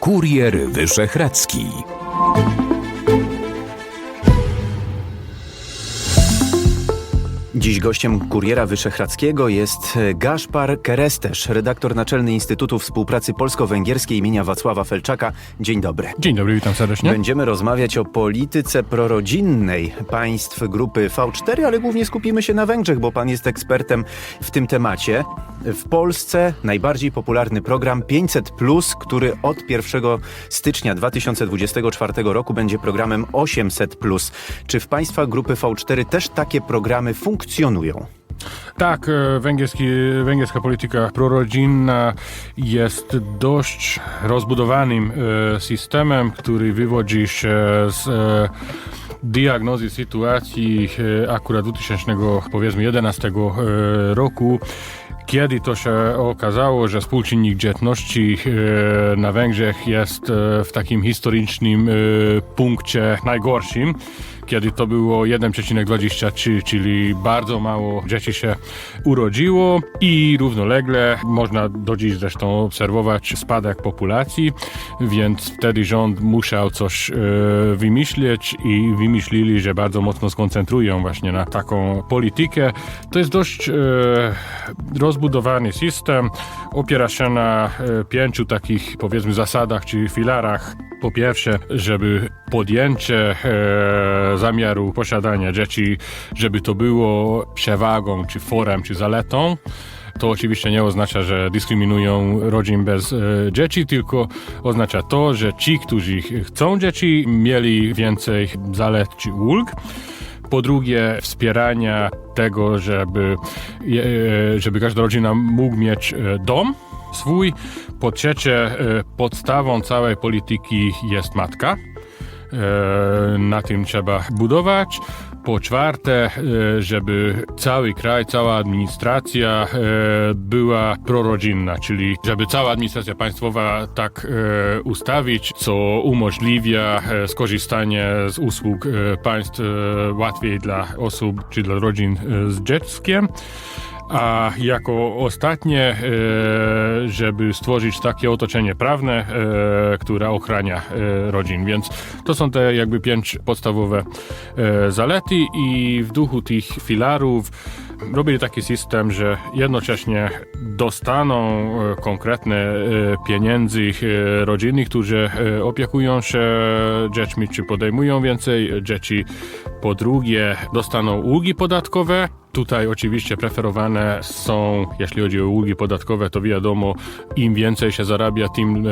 Kurier Wyszehradzki. Dziś gościem Kuriera Wyszehradzkiego jest Gaszpar Kerestesz, redaktor naczelny Instytutu Współpracy Polsko-Węgierskiej imienia Wacława Felczaka. Dzień dobry. Dzień dobry, witam serdecznie. Będziemy rozmawiać o polityce prorodzinnej państw grupy V4, ale głównie skupimy się na Węgrzech, bo pan jest ekspertem w tym temacie. W Polsce najbardziej popularny program 500, który od 1 stycznia 2024 roku będzie programem 800. Czy w państwach grupy V4 też takie programy funkcjonują? Tak, e, węgierski, węgierska polityka prorodzinna jest dość rozbudowanym e, systemem, który wywodzi się z e, diagnozy sytuacji akurat 2011 roku, kiedy to się okazało, że współczynnik dzietności na Węgrzech jest w takim historycznym punkcie najgorszym kiedy to było 1,23, czyli bardzo mało dzieci się urodziło i równolegle można do dziś zresztą obserwować spadek populacji, więc wtedy rząd musiał coś e, wymyślić i wymyślili, że bardzo mocno skoncentrują właśnie na taką politykę. To jest dość e, rozbudowany system, opiera się na e, pięciu takich powiedzmy zasadach czy filarach po pierwsze, żeby podjęcie e, zamiaru posiadania dzieci, żeby to było przewagą, czy forem, czy zaletą, to oczywiście nie oznacza, że dyskryminują rodzin bez e, dzieci, tylko oznacza to, że ci, którzy chcą dzieci, mieli więcej zalet czy ulg. Po drugie, wspierania tego, żeby, e, żeby każda rodzina mógł mieć e, dom swój. Po trzecie, e, podstawą całej polityki jest matka. E, na tym trzeba budować. Po czwarte, e, żeby cały kraj, cała administracja była prorodzinna, czyli żeby cała administracja państwowa tak ustawić, co umożliwia skorzystanie z usług państw łatwiej dla osób czy dla rodzin z dzieckiem. A jako ostatnie, e, żeby stworzyć takie otoczenie prawne, e, które ochrania e, rodzin. Więc to są te jakby pięć podstawowe zalety i w duchu tych filarów robili taki system, że jednocześnie dostaną konkretne pieniędzy rodziny, którzy opiekują się dziećmi, czy podejmują więcej dzieci. Po drugie, dostaną ulgi podatkowe, Tutaj oczywiście preferowane są, jeśli chodzi o ulgi podatkowe, to wiadomo, im więcej się zarabia, tym e,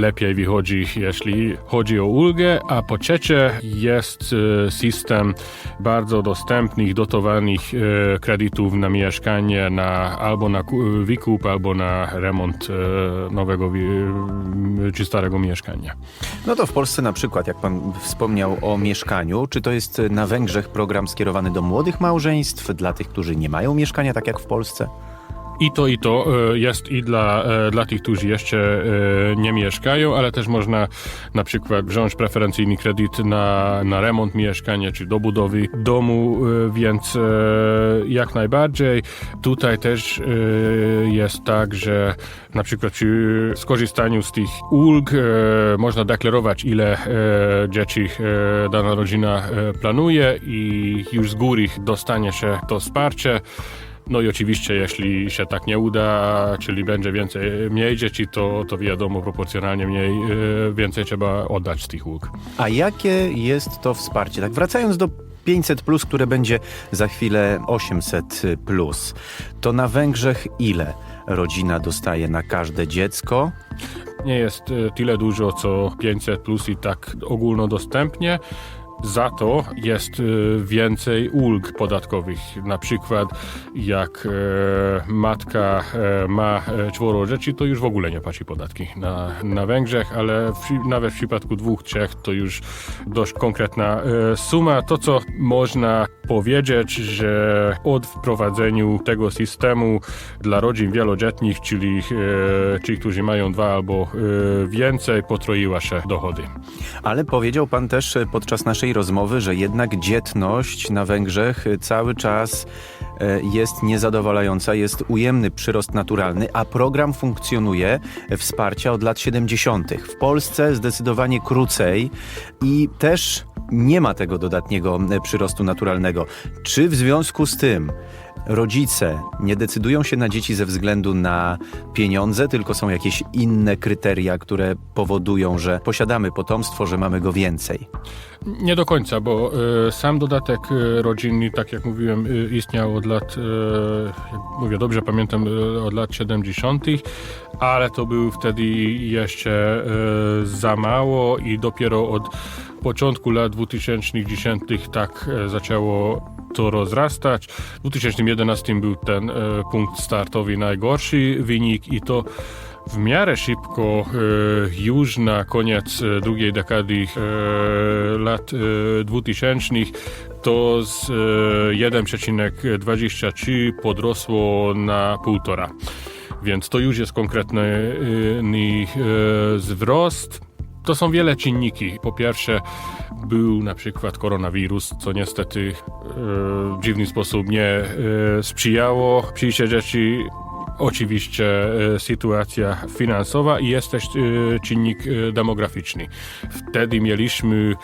lepiej wychodzi, jeśli chodzi o ulgę. A po trzecie jest e, system bardzo dostępnych, dotowanych e, kredytów na mieszkanie, na, albo na wykup, albo na remont e, nowego czy starego mieszkania. No to w Polsce na przykład, jak pan wspomniał o mieszkaniu, czy to jest na Węgrzech program skierowany do młodych małżeństw? Dla tych, którzy nie mają mieszkania, tak jak w Polsce? I to, i to e, jest i dla, e, dla tych, którzy jeszcze e, nie mieszkają, ale też można na przykład wziąć preferencyjny kredyt na, na remont mieszkania czy do budowy domu, więc jak najbardziej. Tutaj też jest tak, że na przykład przy skorzystaniu z tych ulg można deklarować, ile dzieci dana rodzina planuje i już z góry dostanie się to wsparcie. No i oczywiście, jeśli się tak nie uda, czyli będzie więcej, mniej dzieci, to, to wiadomo, proporcjonalnie mniej, e, więcej trzeba oddać z tych łuk. A jakie jest to wsparcie? Tak wracając do 500, plus, które będzie za chwilę 800, plus, to na Węgrzech ile rodzina dostaje na każde dziecko? Nie jest e, tyle dużo co 500 plus i tak ogólnodostępnie. Za to jest e, więcej ulg podatkowych. Na przykład jak e, matka e, ma czworo dzieci, to już w ogóle nie płaci podatki na, na Węgrzech, ale w, nawet w przypadku dwóch, trzech to już dość konkretna suma. To, co można powiedzieć, że od wprowadzeniu tego systemu dla rodzin wielodzietnych, czyli ci, którzy mają dwa albo więcej, potroiła się dochody. Ale powiedział pan też podczas naszej rozmowy, że jednak dzietność na Węgrzech cały czas e, jest niezadowalająca, jest ujemny przyrost naturalny, a program funkcjonuje wsparcia od lat 70. W Polsce zdecydowanie krócej i też nie ma tego dodatniego e, przyrostu naturalnego. Czy w związku z tym rodzice nie decydują się na dzieci ze względu na pieniądze, tylko są jakieś inne kryteria, które powodują, że posiadamy potomstwo, że mamy go więcej? Nie do końca, bo e, sam dodatek e, rodzinny, tak jak mówiłem, e, istniał od lat, jak mówię dobrze, pamiętam od lat 70., ale to był wtedy jeszcze za mało i dopiero od początku lat 2010 tak zaczęło to rozrastać. W 2011 był ten e, punkt startowy najgorszy wynik i to w miarę szybko, e, już na koniec e, drugiej dekady lat e, 2000, to z e, 1,23 podrosło na 1,5. Więc to już jest konkretny wzrost. To są wiele czynniki. Po pierwsze, był na przykład koronawirus, co niestety e, w dziwny sposób nie e, sprzyjało przyjście dzieci. Oczywiście e, sytuacja finansowa i jest też czynnik demograficzny. Wtedy mieliśmy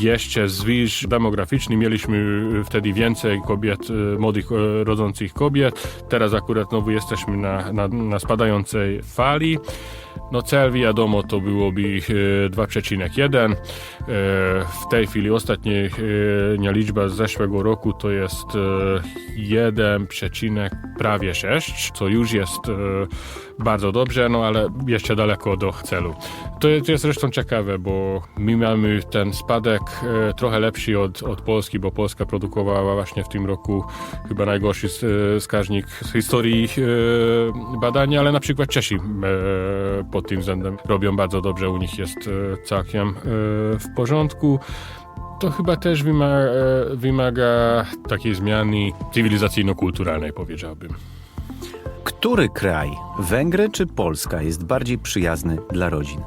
jeszcze zwyż demograficzny, mieliśmy wtedy więcej kobiet, młodych rodzących kobiet. Teraz akurat znowu jesteśmy na, na, na spadającej fali. No cel wiadomo to byłoby e, 2,1. E, W tej chwili ostatnia liczba z zeszłego roku to jest e, 1, prawie 6, co już jest e, bardzo dobrze, no ale jeszcze daleko do celu. To jest, to jest zresztą ciekawe, bo my mamy ten spadek e, trochę lepszy od, od Polski, bo Polska produkowała właśnie w tym roku chyba najgorszy e, wskaźnik z historii e, badania, ale na przykład Czesi e, pod tym względem robią bardzo dobrze, u nich jest e, całkiem e, w porządku. To chyba też wymaga, wymaga takiej zmiany cywilizacyjno-kulturalnej, powiedziałbym. Który kraj, Węgry czy Polska, jest bardziej przyjazny dla rodzin?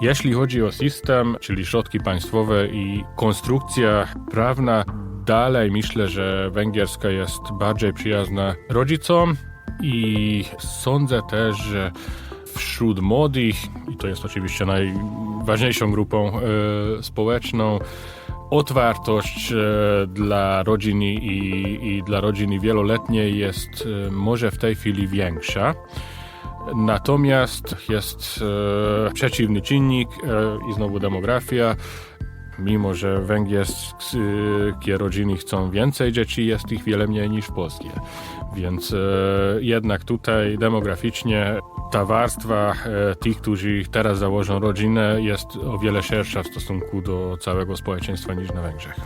Jeśli chodzi o system, czyli środki państwowe i konstrukcja prawna, dalej myślę, że węgierska jest bardziej przyjazna rodzicom i sądzę też, że wśród młodych, i to jest oczywiście najważniejszą grupą e, społeczną, otwartość e, dla rodziny i, i dla rodziny wieloletniej jest e, może w tej chwili większa. Natomiast jest e, przeciwny czynnik i znowu demografia. Mimo, że węgierskie rodziny chcą więcej dzieci, jest ich wiele mniej niż polskie. Więc e, jednak tutaj demograficznie ta warstwa e, tych, którzy teraz założą rodzinę, jest o wiele szersza w stosunku do całego społeczeństwa niż na Węgrzech.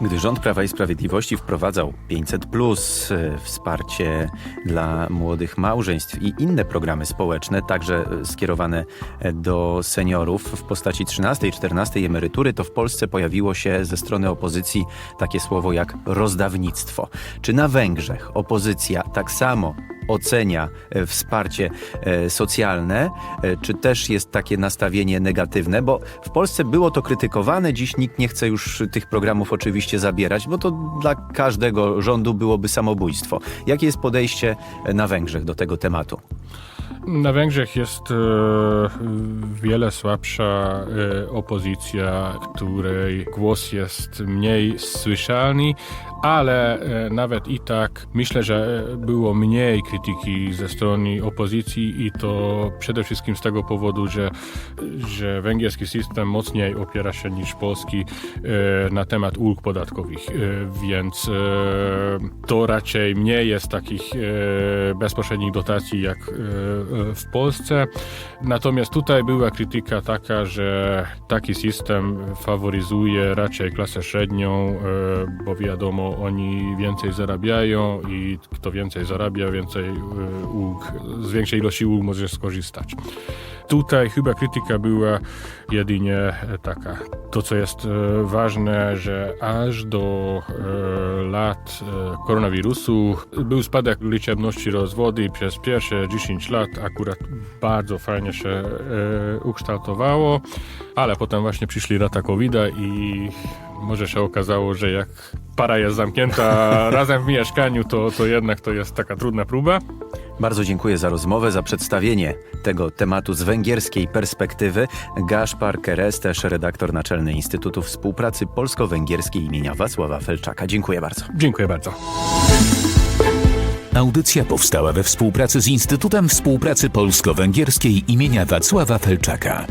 Gdy rząd Prawa i Sprawiedliwości wprowadzał 500, e, wsparcie dla młodych małżeństw i inne programy społeczne, także skierowane do seniorów w postaci 13 i 14 emerytury, to w Polsce pojawiło się ze strony opozycji takie słowo jak rozdawnictwo. Czy na Węgrzech opozycja tak samo ocenia e, wsparcie e, socjalne, e, czy też jest takie nastawienie negatywne, bo w Polsce było to krytykowane, dziś nikt nie chce już tych programów oczywiście zabierać, bo to dla każdego rządu byłoby samobójstwo. Jakie jest podejście na Węgrzech do tego tematu? Na Węgrzech jest wiele słabsza opozycja, której głos jest mniej słyszalny, ale e, nawet i tak myślę, że było mniej krytyki ze strony opozycji i to przede wszystkim z tego powodu, że, że węgierski system mocniej opiera się niż polski e, na temat ulg podatkowych, e, więc e, to raczej mniej jest takich e, bezpośrednich dotacji jak e, e, w Polsce. Natomiast tutaj była krytyka taka, że taki system faworyzuje raczej klasę średnią, e, bo wiadomo, oni więcej zarabiają i kto więcej zarabia, więcej e, ulg, z większej ilości ulg może skorzystać. Tutaj chyba krytyka była jedynie e, taka. To, co jest e, ważne, że aż do e, lat e, koronawirusu był spadek liczebności rozwody przez pierwsze 10 lat akurat bardzo fajnie się e, ukształtowało, ale potem właśnie przyszli lata covid i może się okazało, że jak para jest zamknięta razem w mieszkaniu, to, to jednak to jest taka trudna próba. Bardzo dziękuję za rozmowę, za przedstawienie tego tematu z węgierskiej perspektywy. Gaszpar Keres, też redaktor naczelny Instytutu Współpracy Polsko-Węgierskiej imienia Wacława Felczaka. Dziękuję bardzo. Dziękuję bardzo. Audycja powstała we współpracy z Instytutem Współpracy Polsko-Węgierskiej imienia Wacława Felczaka.